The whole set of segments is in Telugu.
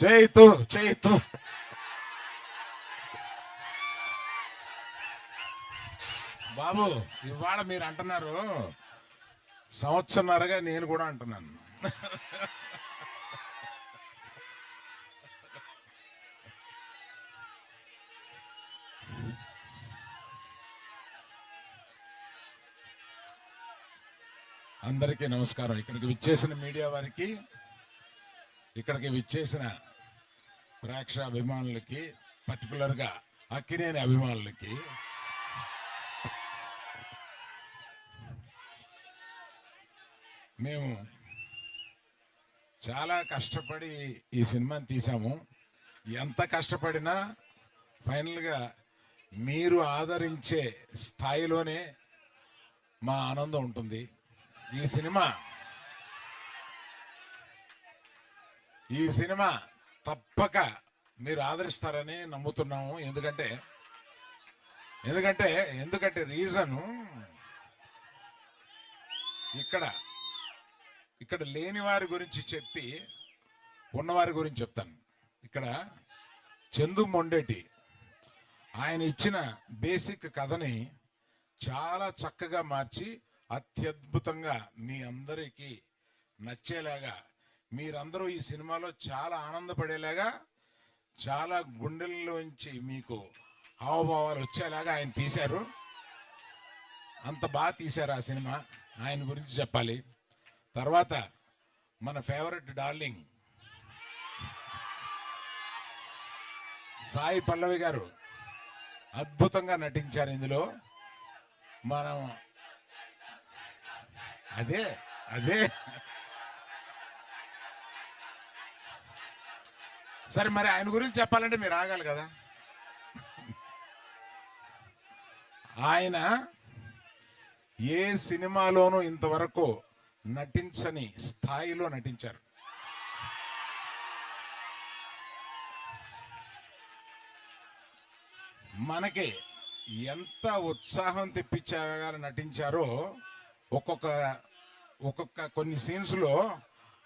చేయితు చేయితు బాబు ఇవాళ మీరు అంటున్నారు. సంవత్సరన్నరగా నేను కూడా అంటున్నాను. అందరికీ నమస్కారం. ఇక్కడికి విచ్చేసిన మీడియా వారికి ఇక్కడికి విచ్చేసిన ప్రేక్ష అభిమానులకి పర్టికులర్గా అక్కినేని అభిమానులకి. మేము చాలా కష్టపడి ఈ సినిమాని తీసాము ఎంత కష్టపడినా ఫైనల్గా మీరు ఆదరించే స్థాయిలోనే మా ఆనందం ఉంటుంది. ఈ సినిమా ఈ సినిమా తప్పక మీరు ఆదరిస్తారని నమ్ముతున్నాము. ఎందుకంటే ఎందుకంటే ఎందుకంటే రీజను ఇక్కడ ఇక్కడ లేని వారి గురించి చెప్పి ఉన్నవారి గురించి చెప్తాను. ఇక్కడ చందు మొండేటి ఆయన ఇచ్చిన బేసిక్ కథని చాలా చక్కగా మార్చి అత్యద్భుతంగా మీ అందరికీ నచ్చేలాగా మీరందరూ ఈ సినిమాలో చాలా ఆనందపడేలాగా చాలా గుండెల్లోంచి మీకు హావభావాలు వచ్చేలాగా ఆయన తీశారు. అంత బాగా తీశారు ఆ సినిమా. ఆయన గురించి చెప్పాలి. తర్వాత మన ఫేవరెట్ డార్లింగ్ సాయి పల్లవి గారు అద్భుతంగా నటించారు ఇందులో. మనం అదే అదే. సరే మరి ఆయన గురించి చెప్పాలంటే మీరు ఆగాలి కదా. ఆయన ఏ సినిమాలోనూ ఇంతవరకు నటించని స్థాయిలో నటించారు. మనకి ఎంత ఉత్సాహం తెప్పించగా నటించారో ఒక్కొక్క ఒక్కొక్క కొన్ని సీన్స్లో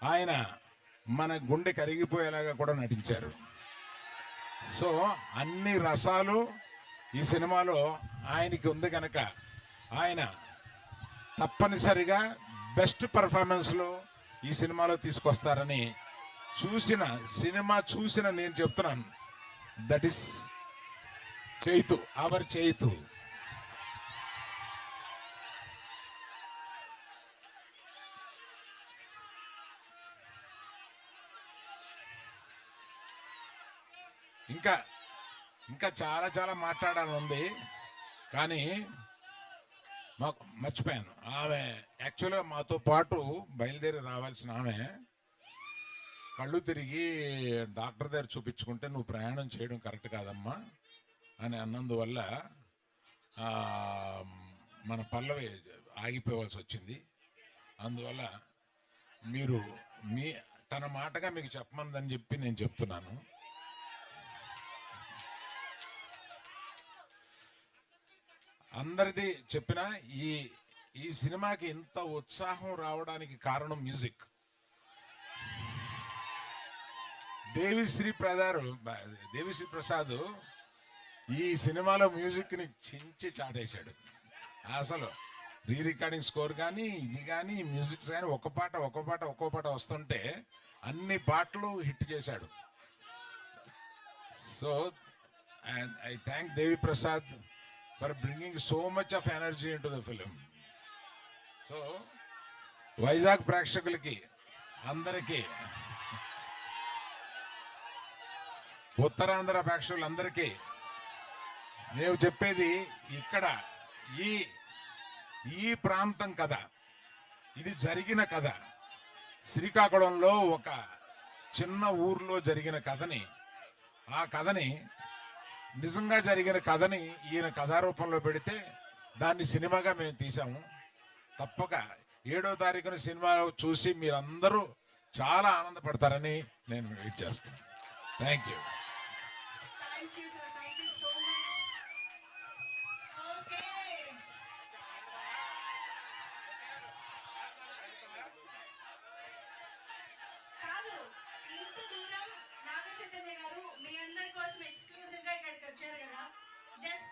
ఆయన మన గుండె కరిగిపోయేలాగా కూడా నటించారు. సో అన్ని రసాలు ఈ సినిమాలో ఆయనకి ఉంది కనుక ఆయన తప్పనిసరిగా బెస్ట్ పర్ఫార్మెన్స్లో ఈ సినిమాలో తీసుకొస్తారని చూసిన సినిమా చూసిన నేను చెప్తున్నాను. దట్ ఈస్ చేయితు అవర్ చేయితు ఇంకా ఇంకా చాలా చాలా మాట్లాడాలని ఉంది కానీ మాకు మర్చిపోయాను. ఆమె యాక్చువల్గా మాతో పాటు బయలుదేరి రావాల్సిన ఆమె. కళ్ళు తిరిగి డాక్టర్ దగ్గర చూపించుకుంటే నువ్వు ప్రయాణం చేయడం కరెక్ట్ కాదమ్మా అని అన్నందువల్ల మన పల్లవి ఆగిపోవాల్సి వచ్చింది. అందువల్ల మీరు మీ తన మాటగా మీకు చెప్పమందని చెప్పి నేను చెప్తున్నాను. అందరిది చెప్పిన ఈ ఈ సినిమాకి ఇంత ఉత్సాహం రావడానికి కారణం మ్యూజిక్. దేవిశ్రీ ప్రదారు దేవిశ్రీ ప్రసాద్ ఈ సినిమాలో మ్యూజిక్ని చించి చాటేశాడు. అసలు రీ రికార్డింగ్ స్కోర్ కానీ ఇది కానీ మ్యూజిక్స్ కానీ ఒక పాట ఒక్కో పాట ఒక్కో పాట వస్తుంటే అన్ని పాటలు హిట్ చేశాడు. So I thank Devi Prasad for bringing so much of energy into the film. So Vizag ప్రేక్షకులకి అందరికీ ఉత్తరాంధ్ర ప్రేక్షకులందరికీ నేను చెప్పేది ఇక్కడ ఈ ఈ ప్రాంతం కథ ఇది జరిగిన కథ. శ్రీకాకుళంలో ఒక చిన్న ఊర్లో జరిగిన కథని ఆ కథని నిజంగా జరిగిన కథని ఈయన కథారూపంలో పెడితే దాన్ని సినిమాగా మేము తీసాము తప్పక ఏడో తారీఖున సినిమా చూసి మీరందరూ చాలా ఆనందపడతారని నేను వెయిట్ చేస్తాను. Thank you. నాగచైతన్య గారు మీ అందరి కోసం ఎక్స్క్లూజివ్గా ఇక్కడికి వచ్చారు కదా. జస్ట్